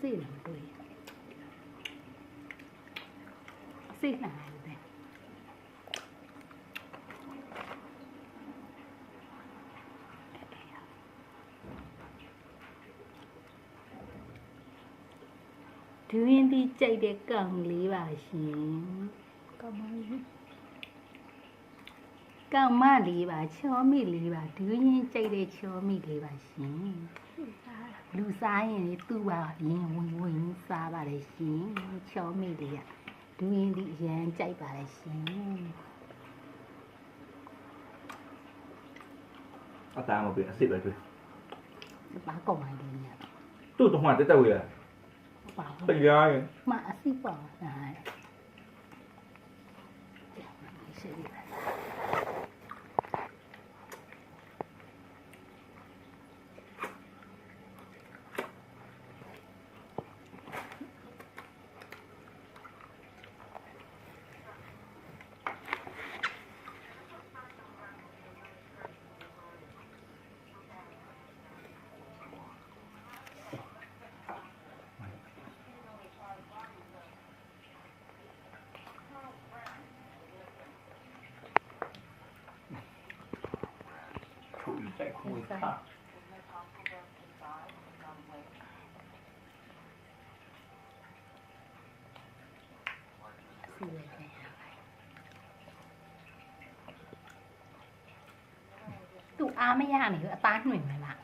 စိတ်လည်းတွေ့စိတ်နိုင်တယ်ဒူးရင်ဒီကြိုက်တဲ့ကောင်လေးပါရှင်ကောင်းပါပြီကောင်မလေးပါချောမိလေးပါဒူးရင်ကြိုက်တဲ့ချောမိလေးပါရှင် လူစားရင်လေသူ့ပါရင်ဝင်ဝင်စားပါလေရှင်ချောမိလေးကဒူးရင်ဒီအရန်ကြိုက်ပါလေရှင်အသားမပြေအစ်စ်ပဲတွေ့ဘာကောင်လိုက်လဲညသူ့တော့မှတက်တက်ဝေးရဘာတရားရင်မအစီပါနိုင် ใส่คูณค่อาไม่ยากหนี่ออาตาหนุ่มไหมล่ะ